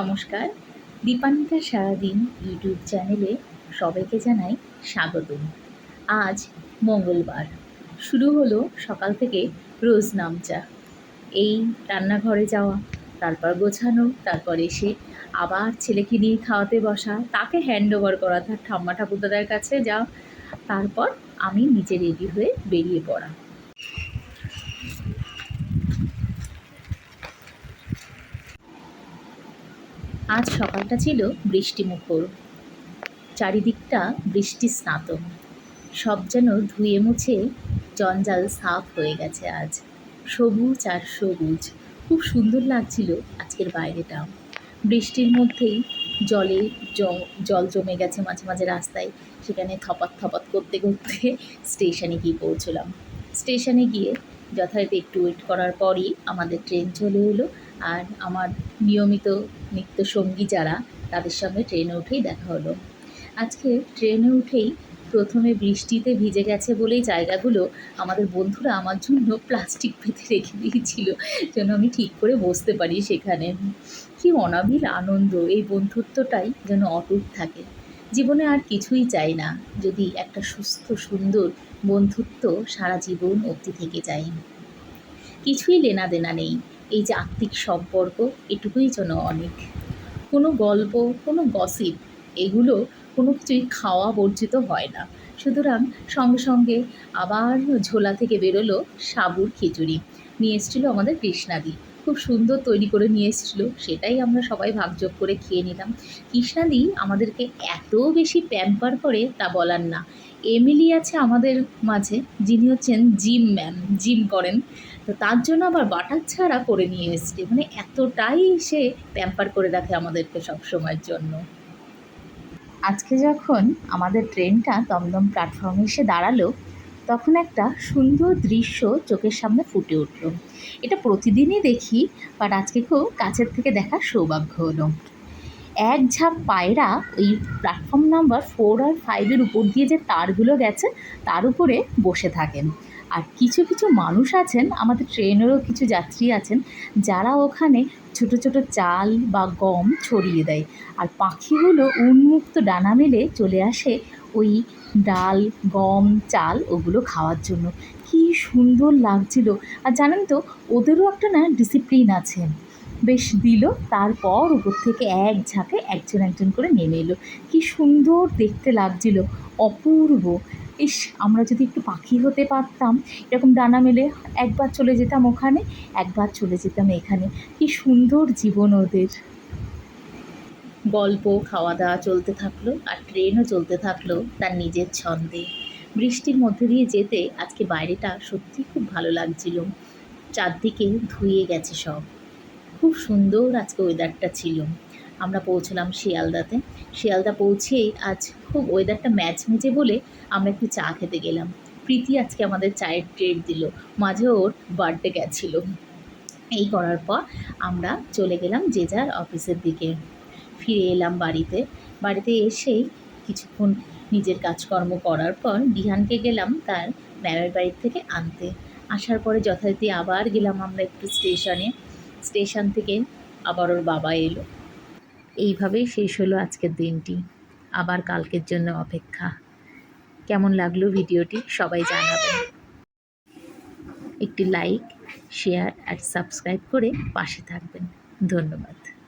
নমস্কার। দীপান্বিতা সারাদিন ইউটিউব চ্যানেলে সবাইকে জানাই স্বাগতম। আজ মঙ্গলবার। শুরু হলো সকাল থেকে রোজ নামচা এই রান্নাঘরে যাওয়া, তারপর গোছানো, তারপর এসে আবার ছেলেকে নিয়ে খাওয়াতে বসা, তাকে হ্যান্ড ওভার করা, তার ঠাম্মা ঠাকুরদাদার কাছে যাও তারপর আমি নিজে রেডি হয়ে বেরিয়ে পড়া। আজ সকালটা ছিল বৃষ্টিমুখর। চারিদিকটা বৃষ্টি স্নাত। সব যেন ধুয়ে মুছে জঞ্জাল সাফ হয়ে গেছে আজ। সবুজ আর সবুজ। খুব সুন্দর লাগছিল আজকের বাইরেটা। বৃষ্টির মধ্যেই জলে জল জমে গেছে মাঝে মাঝে রাস্তায়। সেখানে থপাত থপাত করতে করতে স্টেশনে গিয়ে পৌঁছলাম। স্টেশনে গিয়ে যথারীতি একটু ওয়েট করার পরই আমাদের ট্রেন চলে এলো। আর আমার নিয়মিত নিত্যসঙ্গী যারা, তাদের সঙ্গে ট্রেনে উঠেই দেখা হলো। আজকে ট্রেনে উঠেই প্রথমে বৃষ্টিতে ভিজে গেছে বলেই জায়গাগুলো আমাদের বন্ধুরা আমার জন্য প্লাস্টিক পেতে রেখে দিয়েছিল, যেন আমি ঠিক করে বসতে পারি সেখানে। কি অনাবিল আনন্দ, এই বন্ধুত্বটাই যেন অটুট থাকে। জীবনে আর কিছুই চাই না, যদি একটা সুস্থ, সুন্দর বন্ধুত্ব সারা জীবন অবধি থেকে যায়। কিছুই লেনা দেনা নেই, এই যে আত্মিক সম্পর্ক, এটুকুই যেন অনেক। কোনো গল্প, কোনো গসিপ এগুলো কোনো কিছুই খাওয়া বর্জিত হয় না। সুতরাং সঙ্গে সঙ্গে আবার ঝোলা থেকে বেরোলো সাবুর খিচুড়ি। নিয়ে এসেছিল আমাদের কৃষ্ণাদি। খুব সুন্দর তৈরি করে নিয়ে এসেছিল, সেটাই আমরা সবাই ভাগযোগ করে খেয়ে নিলাম। কৃষ্ণাদি আমাদেরকে এত বেশি প্যাম্পার করে তা বলার না। এমিলি আছে আমাদের মাঝে, যিনি হচ্ছেন জিম ম্যাম, জিম করেন। তো তার জন্য আবার বাটার ছাড়া করে নিয়ে এসছে মানে এতটাই সে প্যাম্পার করে রাখে আমাদেরকে সব সময়ের জন্য। আজকে যখন আমাদের ট্রেনটা দমদম প্ল্যাটফর্মে এসে দাঁড়াল তখন একটা সুন্দর দৃশ্য চোখের সামনে ফুটে উঠল। এটা প্রতিদিনই দেখি, বাট আজকে খুব কাছের থেকে দেখার সৌভাগ্য হলো। এক ঝাঁপ পায়রা ওই প্ল্যাটফর্ম নাম্বার ফোর আর ফাইভের উপর দিয়ে যে তারগুলো গেছে, তার উপরে বসে থাকেন। আর কিছু কিছু মানুষ আছেন, আমাদের ট্রেনেরও কিছু যাত্রী আছেন, যারা ওখানে ছোট ছোট চাল বা গম ছড়িয়ে দেয়। আর পাখিগুলো উন্মুক্ত ডানা মেলে চলে আসে ওই ডাল, গম, চাল ওগুলো খাওয়ার জন্য। কি সুন্দর লাগছিল। আর জানেন তো, ওদেরও একটা না ডিসিপ্লিন আছে। বেশ দিল, তারপর উপর থেকে এক ঝাঁকে একজন একজন করে নেমে এলো। কি সুন্দর দেখতে লাগছিল, অপূর্ব। ইস, আমরা যদি একটু পাখি হতে পারতাম, এরকম ডানা মেলে একবার চলে যেতাম ওখানে, একবার চলে যেতাম এখানে। কি সুন্দর জীবন ওদের। গল্প খাওয়া দাওয়া চলতে থাকল, আর ট্রেনও চলতে থাকল তার নিজের ছন্দে। বৃষ্টির মধ্যে দিয়ে যেতে আজকে বাইরেটা সত্যি খুব ভালো লাগছিল। চারদিকে ধুয়ে গেছে সব। খুব সুন্দর আজকে ওয়েদারটা ছিল। আমরা পৌঁছলাম শিয়ালদাতে। শিয়ালদা পৌঁছেই আজ খুব ওয়েদারটা ম্যাচ মেজে বলে আমরা একটু চা খেতে গেলাম। প্রীতি আজকে আমাদের চায়ের ট্রেড দিল। মাঝে ওর বার্থডে গেছিল। এই করার পর আমরা চলে গেলাম যে যার অফিসের দিকে। ফিরে এলাম বাড়িতে। বাড়িতে এসেই কিছুক্ষণ নিজের কাজকর্ম করার পর বিহানকে গেলাম তার ম্যামের বাড়ির থেকে আনতে। আসার পরে যথারীতি আবার গেলাম আমরা একটু স্টেশনে। স্টেশন থেকে আবার ওর বাবা এলো। এইভাবেই শেষ হলো আজকের দিনটি। আবার কালকের জন্য অপেক্ষা। কেমন লাগল ভিডিওটি সবাই জানাবেন। একটি লাইক, শেয়ার আর সাবস্ক্রাইব করে পাশে থাকবেন। ধন্যবাদ।